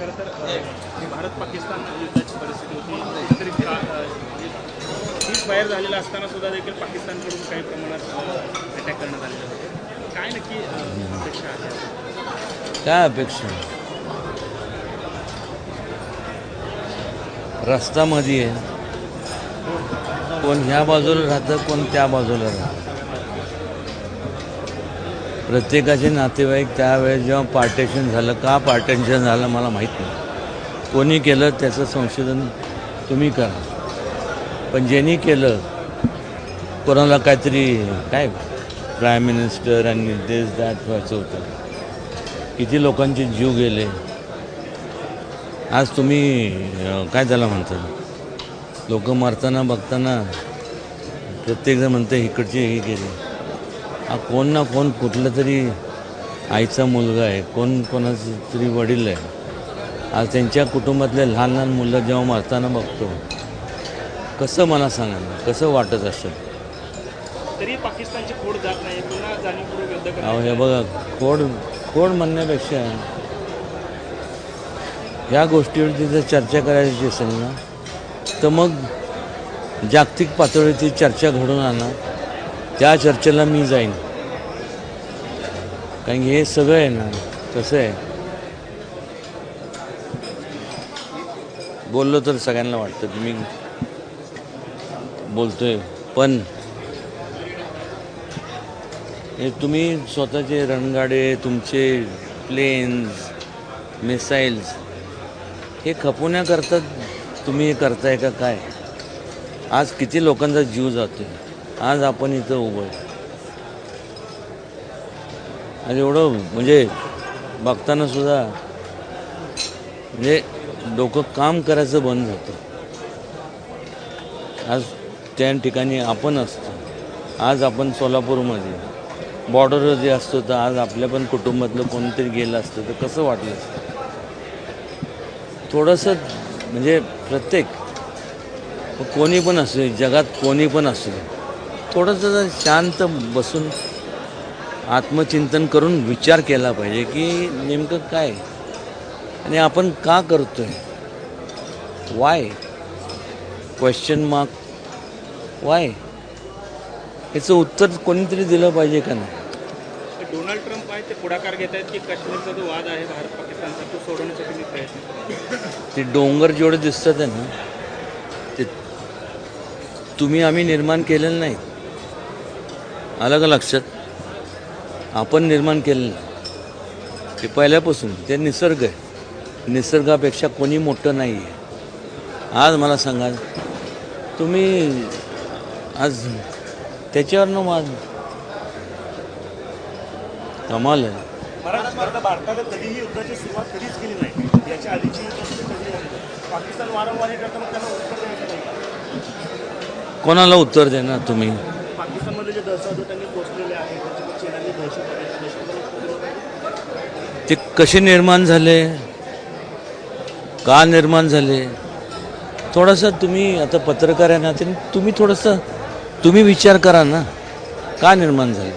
खरं तर भारत पाकिस्तान युद्धाची परिस्थिती होती. तरी बाहेर झालेला असताना सुद्धा देखील पाकिस्तानकडून काही प्रमाणात अटॅक करण्यात आलेले होते. काय नक्की अपेक्षा आहे? काय अपेक्षा? रस्ता मध्ये कोण ह्या बाजूला राहतं कोण त्या बाजूला राहतं. प्रत्येकाचे नातेवाईक त्यावेळेस जेव्हा पार्टेशन झालं का पार्टेशन झालं मला माहीत नाही. कोणी केलं त्याचं संशोधन तुम्ही करा. पण ज्यांनी केलं कोणाला काहीतरी काय प्राईम मिनिस्टर आणि दिस दॅट व्हायचं होतं. किती लोकांचे जीव गेले. आज तुम्ही काय झालं म्हणतात लोक मरताना बघताना प्रत्येकजण म्हणतं इकडचे हे गेले. कोण ना कोण कुठलं तरी आईचा मुलगा आहे कोण कोणाचं तरी वडील आहे. आज त्यांच्या कुटुंबातले लहान लहान मुलं जेव्हा मरताना बघतो कसं मला सांगा कसं वाटत असेल? तरी पाकिस्तानची खोड जात नाही पुन्हा जाणीवपूर्वक युद्ध अहो हे बघा खोड खोड म्हणण्यापेक्षा या गोष्टीवरती जर चर्चा करायची असेल ना तर मग जागतिक पातळीवरती चर्चा घडून आणा. त्या चर्चेला मी जाईन. कारण की हे सगळं आहे ना कसं आहे. बोललो तर सगळ्यांना वाटतं की मी बोलतोय पण हे तुम्ही स्वतःचे रणगाडे तुमचे प्लेन्स मिसाईल्स हे खपवण्याकरता तुम्ही हे करताय का काय? आज किती लोकांचा जीव जातोय? आज आपण इथं उभं आहे. आणि एवढं म्हणजे बघताना सुद्धा म्हणजे डोकं काम करायचं बंद होतं. आज त्या ठिकाणी आपण असतो. आज आपण सोलापूरमध्ये. बॉर्डरवर जे असतो तर आज आपल्या पण कुटुंबातलं कोणतरी गेलं असतं तर कसं वाटलं असतं? थोडंसं म्हणजे प्रत्येक कोणी पण असू जगात कोणी पण असू दे थोडंसं जर शांत बसून आत्मचिंतन करून विचार केला पाहिजे की नेमकं काय? आणि आपण का करतोय? वाय क्वेश्चन मार्क वाय याचं उत्तर कोणीतरी दिलं पाहिजे का नाही? डोनाल्ड ट्रम्प आहे ते पुढाकार घेत आहेत की काश्मीरचा जो वाद आहे भारत पाकिस्तानचा तो सोडवण्यासाठी प्रयत्न करतो ते डोंगर जेवढे दिसतात आहे ना ते तुम्ही आम्ही निर्माण केलेलं नाही आलं का लक्षात आपण निर्माण केलेलं ते पहिल्यापासून ते निसर्ग आहे. निसर्गापेक्षा कोणी मोठं नाही आहे आज मला सांगा तुम्ही आज त्याच्यावरनं मा कमाल आहे. भारत भारत- भारतानं कधीही युद्धाची सुरुवात कधीच केली नाही. याच्या आधीची युद्ध सुद्धा कधी झाली नाही. पाकिस्तान वारंवार हे करतं मग त्यांना उत्तर द्यायचं नाही. कोणाला उत्तर देणार तुम्ही? ते कसे निर्माण झाले? का निर्माण झाले? थोडंसं तुम्ही आता पत्रकार आहे ना ते तुम्ही थोडंसं तुम्ही विचार करा ना का निर्माण झाले?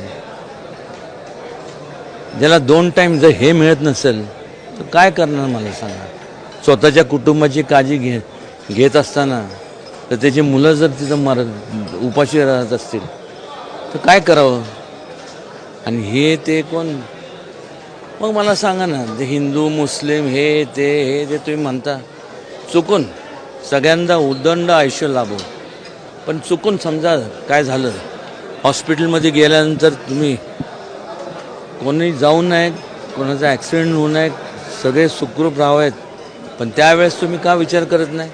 ज्याला दोन टाईम जर हे मिळत नसेल तर काय करणार मला सांगा? स्वतःच्या कुटुंबाची काळजी घे घेत असताना तर त्याची मुलं जर तिथं मर उपाशी राहत असतील तर काय करावं? आणि हे ते कोण? मग मला सांगा ना ते हिंदू मुस्लिम हे ते हे ते तुम्ही म्हणता चुकून सगळ्यांदा उदंड आयुष्य लाभो. पण चुकून समजा काय झालं हॉस्पिटलमध्ये गेल्यानंतर तुम्ही कोणी जाऊ नये कोणाचा ॲक्सिडेंट होऊ नये सगळे सुखरूप राहावेत पण त्यावेळेस तुम्ही का विचार करत नाही?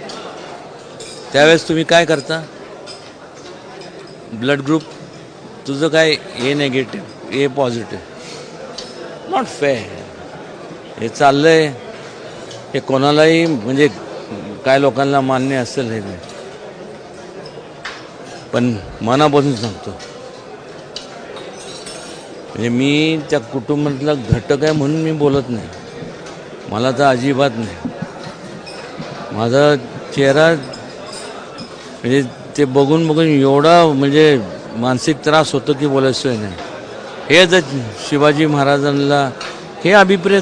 त्यावेळेस तुम्ही काय करता? ब्लड ग्रुप तुझं काय हे नेगेटिव्ह ए पॉझिटिव्ह नॉट फेअर हे चाललंय. हे कोणालाही म्हणजे काय लोकांना मान्य असेल हे नाही. पण मनापासून सांगतो. म्हणजे मी त्या कुटुंबातला घटक आहे म्हणून मी बोलत नाही. मला तर अजिबात नाही. माझा चेहरा म्हणजे ते बघून बघून एवढा म्हणजे मानसिक त्रास होतो की बोलायचोय नाही. हे जर शिवाजी महाराजांना हे अभिप्रेत